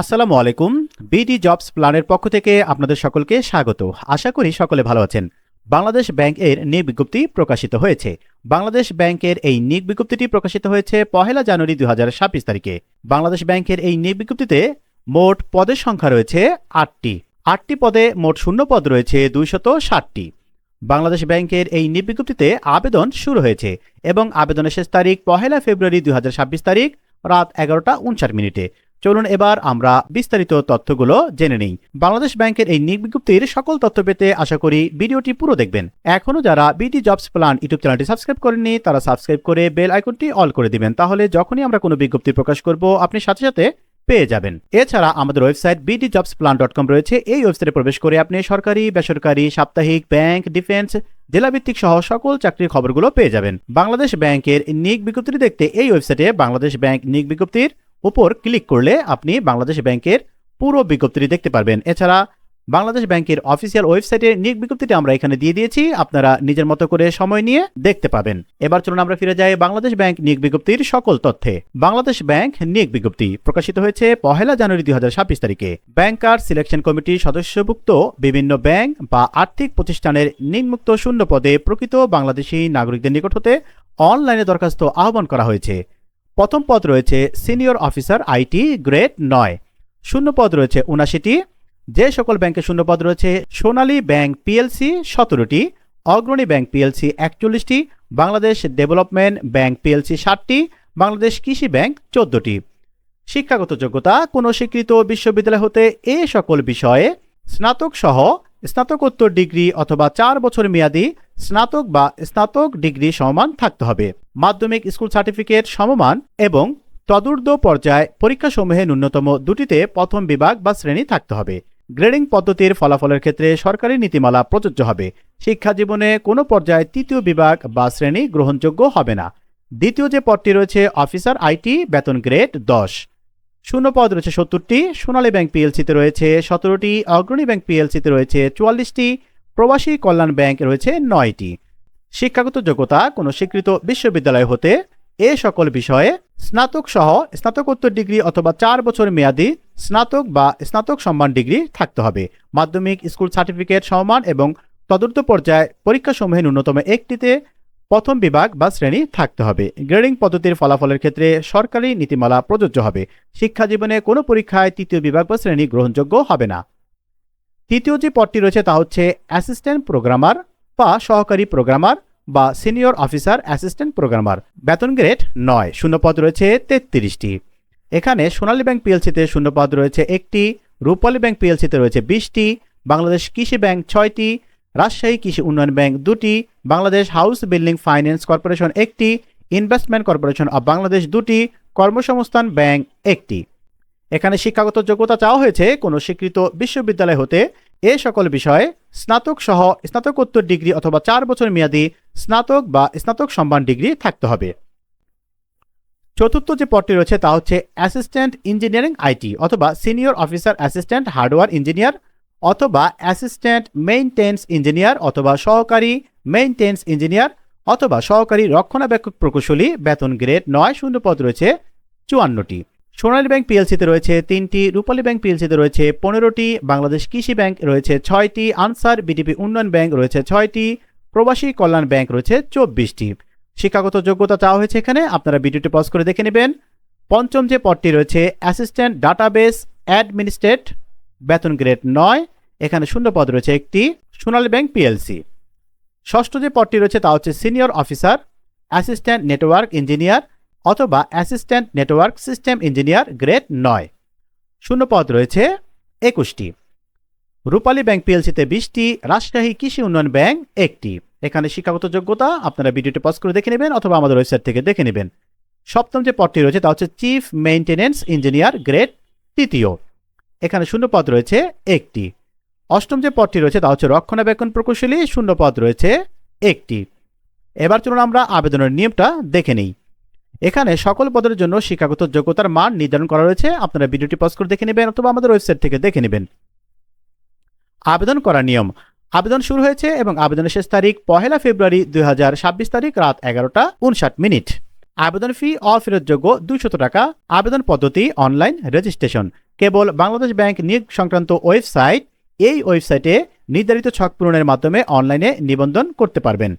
আসসালামু আলাইকুম। BD jobs প্ল্যানের পক্ষ থেকে আপনাদের সকলকে স্বাগত। আশা করি সকলে ভালো আছেন। বাংলাদেশ ব্যাংক এর নিয়োগ বিজ্ঞপ্তি প্রকাশিত হয়েছে। বাংলাদেশ ব্যাংকের এই নিয়োগ বিজ্ঞপ্তিটি প্রকাশিত হয়েছে পহেলা জানুয়ারি দু হাজার ছাব্বিশ তারিখে। বাংলাদেশ ব্যাংকের এই নিয়োগ বিজ্ঞপ্তিতে মোট পদের সংখ্যা রয়েছে আটটি। আটটি পদে মোট শূন্য পদ রয়েছে দুইশত ষাটটি। বাংলাদেশ ব্যাংকের এই নিয়োগ বিজ্ঞপ্তিতে আবেদন শুরু হয়েছে এবং আবেদনের শেষ তারিখ পহেলা ফেব্রুয়ারি দুই হাজার ছাব্বিশ তারিখ রাত এগারোটা উনষাট মিনিটে। চলুন এবার আমরা বিস্তারিত তথ্যগুলো জেনে নিই। বাংলাদেশ ব্যাংকের এই বিজ্ঞপ্তির সকল তথ্য পেতে আশা করি ভিডিওটি পুরো দেখবেন। এখনও যারা বিডি জবস প্ল্যান ইউটিউব চ্যানেলটি সাবস্ক্রাইব করেননি, তারা সাবস্ক্রাইব করে বেল আইকনটি অল করে দিবেন। তাহলে যখনই আমরা কোনো বিজ্ঞপ্তি প্রকাশ করব, আপনি সাথে সাথে পেয়ে যাবেন। এছাড়া আমাদের website BD Jobs Plan dot com রয়েছে। এই ওয়েবসাইটে প্রবেশ করে আপনি সরকারি, বেসরকারি, সাপ্তাহিক, ব্যাংক, ডিফেন্স, জেলাভিত্তিক সহ সকল চাকরির খবরগুলো পেয়ে যাবেন। বাংলাদেশ ব্যাংকের নিক বিজ্ঞপ্তি দেখতে এই ওয়েবসাইটে বাংলাদেশ ব্যাংক নিক বিজ্ঞপ্তির উপর ক্লিক করলে আপনি বাংলাদেশ ব্যাংকের পুরো বিজ্ঞপ্তিটি দেখতে পারবেন। এছাড়া বাংলাদেশ ব্যাংকের অফিসিয়াল ওয়েবসাইটে নিয়োগ বিজ্ঞপ্তিটি আমরা এখানে দিয়ে দিয়েছি। আপনারা নিজের মতো করে সময় নিয়ে দেখতে পাবেন। এবার চলুন আমরা ফিরে যাই বাংলাদেশ ব্যাংক নিয়োগ বিজ্ঞপ্তির সকল তথ্যে। বাংলাদেশ ব্যাংক নিয়োগ বিজ্ঞপ্তি প্রকাশিত হয়েছে পহেলা জানুয়ারি দুই হাজার ছাব্বিশ তারিখে। ব্যাংকার সিলেকশন কমিটির সদস্যভুক্ত বিভিন্ন ব্যাংক বা আর্থিক প্রতিষ্ঠানের নিম্মুক্ত শূন্য পদে প্রকৃত বাংলাদেশি নাগরিকদের নিকট হতে অনলাইনে দরখাস্ত আহ্বান করা হয়েছে। প্রথম পদ রয়েছে সিনিয়র অফিসার আইটি গ্রেড নয়। শূন্য পদ রয়েছে উনাশিটি যে সকল ব্যাংকে শূন্য পদ রয়েছে, সোনালী ব্যাংক পিএলসি সতেরোটি, অগ্রণী ব্যাংক পিএলসি একচল্লিশটি, বাংলাদেশ ডেভেলপমেন্ট ব্যাংক পিএলসি ষাটটি, বাংলাদেশ কৃষি ব্যাংক চোদ্দটি। শিক্ষাগত যোগ্যতা, কোনো স্বীকৃত বিশ্ববিদ্যালয় হতে এ সকল বিষয়ে স্নাতক সহ স্নাতকোত্তর ডিগ্রি অথবা চার বছর মেয়াদি স্নাতক বা স্নাতক ডিগ্রি সমান থাকতে হবে। মাধ্যমিক স্কুল সার্টিফিকেট সমমান এবং তদূর্ধ্ব পর্যায় পরীক্ষাসমূহে ন্যূনতম দুটিতে প্রথম বিভাগ বা শ্রেণি থাকতে হবে। গ্রেডিং পদ্ধতির ফলাফলের ক্ষেত্রে সরকারি নীতিমালা প্রযোজ্য হবে। শিক্ষা জীবনে কোনো পর্যায়ে তৃতীয় বিভাগ বা শ্রেণি গ্রহণযোগ্য হবে না। দ্বিতীয় যে পদটি রয়েছে, অফিসার আইটি, বেতন গ্রেড দশ। শূন্য পদ রয়েছে সত্তরটি, সোনালী ব্যাংক পিএলসিতে রয়েছে সতেরোটি, অগ্রণী ব্যাংক পিএলসিতে রয়েছে চুয়াল্লিশটি, প্রবাসী কল্যাণ ব্যাংক রয়েছে নয়টি। শিক্ষাগত যোগ্যতা কোনো স্বীকৃত বিশ্ববিদ্যালয় হতে এ সকল বিষয়ে স্নাতক সহ স্নাতকোত্তর ডিগ্রি অথবা চার বছর মেয়াদি স্নাতক বা স্নাতক সম্মান ডিগ্রি থাকতে হবে। মাধ্যমিক স্কুল সার্টিফিকেট সমমান এবং তদূর্ধ্ব পর্যায়ে পরীক্ষাসমূহে ন্যূনতম একটিতে প্রথম বিভাগ বা শ্রেণি থাকতে হবে। গ্রেডিং পদ্ধতির ফলাফলের ক্ষেত্রে সরকারি নীতিমালা প্রযোজ্য হবে। শিক্ষা জীবনে কোনো পরীক্ষায় তৃতীয় বিভাগ বা শ্রেণি গ্রহণযোগ্য হবে না। তৃতীয় যে পদটি রয়েছে তা হচ্ছে অ্যাসিস্ট্যান্ট প্রোগ্রামার বা সহকারী প্রোগ্রামার বা সিনিয়র অফিসার অ্যাসিস্ট্যান্ট প্রোগ্রামার বেতন গ্রেড নয়, শূন্যপদ রয়েছে তেত্রিশটি। এখানে সোনালী ব্যাংক পিএলসিতে শূন্যপদ রয়েছে একটি, রূপালী ব্যাংক পিএলসিতে রয়েছে বিশটি, বাংলাদেশ কৃষি ব্যাংক ছয়টি, রাজশাহী কৃষি উন্নয়ন ব্যাংক দুটি, Bangladesh House Building Finance Corporation একটি, ইনভেস্টমেন্ট কর্পোরেশন অব বাংলাদেশ দুটি, কর্মসংস্থান ব্যাংক একটি। এখানে শিক্ষাগত যোগ্যতা চাওয়া হয়েছে কোনো স্বীকৃত বিশ্ববিদ্যালয় হতে এ সকল বিষয়ে স্নাতক সহ স্নাতকোত্তর ডিগ্রি অথবা চার বছর মেয়াদি স্নাতক বা স্নাতক সম্মান ডিগ্রি থাকতে হবে। চতুর্থ যে পদটি রয়েছে তা হচ্ছে অ্যাসিস্ট্যান্ট ইঞ্জিনিয়ারিং আইটি অথবা senior officer assistant hardware engineer অথবা অ্যাসিস্ট্যান্ট মেইনটেন্স ইঞ্জিনিয়ার অথবা সহকারী মেইনটেন্স ইঞ্জিনিয়ার অথবা সহকারী রক্ষণাবেক্ষক প্রকৌশলী। বেতন গ্রেড নয় শূন্য পদ রয়েছে চুয়ান্নটি। সোনালী ব্যাংক পিএলসিতে রয়েছে তিনটি, রূপালী ব্যাংক পিএলসিতে রয়েছে পনেরোটি, বাংলাদেশ কৃষি ব্যাংক রয়েছে ছয়টি, আনসার বিডিপি উন্নয়ন ব্যাংক রয়েছে ছয়টি, প্রবাসী কল্যাণ ব্যাংক রয়েছে চব্বিশটি। শিক্ষাগত যোগ্যতা চাওয়া হয়েছে এখানে, আপনারা ভিডিওটি পজ করে দেখে নেবেন। পঞ্চম যে পদটি রয়েছে অ্যাসিস্ট্যান্ট ডাটাবেস অ্যাডমিনিস্ট্রেট বেতন গ্রেড নয়, এখানে শূন্য পদ রয়েছে একটি, সোনালী ব্যাংক পিএলসি। ষষ্ঠ যে পদটি রয়েছে তা হচ্ছে senior officer assistant network engineer অথবা assistant network system engineer grade নয়। শূন্য পদ রয়েছে একুশটি। রূপালী ব্যাংক পিএলসিতে বিশটি, রাজশাহী কৃষি উন্নয়ন ব্যাংক একটি। এখানে শিক্ষাগত যোগ্যতা, আপনারা ভিডিওটি পজ করে দেখে নেবেন অথবা আমাদের ওয়েবসাইট থেকে দেখে নেবেন। সপ্তম যে পদটি রয়েছে তা হচ্ছে চিফ মেইনটেনেন্স ইঞ্জিনিয়ার গ্রেড তৃতীয়। এখানে শূন্য পদ রয়েছে একটি। অষ্টম যে পদটি রয়েছে তা হচ্ছে রক্ষণাবেক্ষণ প্রকৌশলী শূন্য পদ রয়েছে একটি। এবার চলুন আমরা আবেদনের নিয়মটা দেখে নিই। এখানে সকল পদের জন্য শিক্ষাগত যোগ্যতার মান নির্ধারণ করা রয়েছে। আপনারা ভিডিওটি পজ করে দেখে নেবেন অথবা আমাদের ওয়েবসাইট থেকে দেখে নেবেন। আবেদন করার নিয়ম। আবেদন শুরু হয়েছে এবং আবেদনের শেষ তারিখ পহেলা ফেব্রুয়ারি দু হাজার ছাব্বিশ তারিখ রাত এগারোটা উনষাট মিনিট। আবেদন ফি অফেরতযোগ্য দুইশত টাকা। আবেদন পদ্ধতি অনলাইন রেজিস্ট্রেশন কেবল বাংলাদেশ ব্যাংক নিয়োগ সংক্রান্ত ওয়েবসাইট এই ওয়েবসাইটে নির্ধারিত ছক পূরণের মাধ্যমে অনলাইনে নিবন্ধন করতে পারবেন।